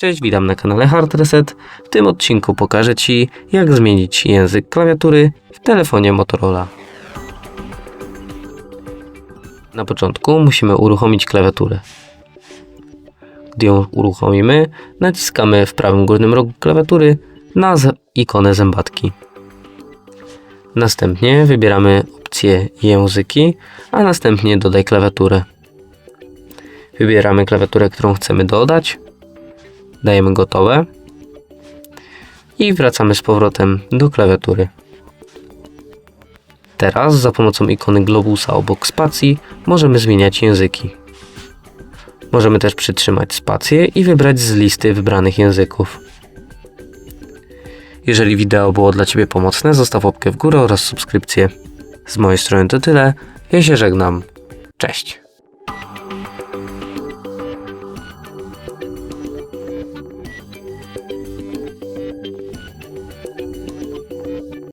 Cześć, witam na kanale Hard Reset. W tym odcinku pokażę Ci, jak zmienić język klawiatury w telefonie Motorola. Na początku musimy uruchomić klawiaturę. Gdy ją uruchomimy, naciskamy w prawym górnym rogu klawiatury na ikonę zębatki. Następnie wybieramy opcję języki, a następnie dodaj klawiaturę. Wybieramy klawiaturę, którą chcemy dodać. Dajemy gotowe. I wracamy z powrotem do klawiatury. Teraz za pomocą ikony globusa obok spacji możemy zmieniać języki. Możemy też przytrzymać spację i wybrać z listy wybranych języków. Jeżeli wideo było dla Ciebie pomocne, zostaw łapkę w górę oraz subskrypcję. Z mojej strony to tyle. Ja się żegnam. Cześć.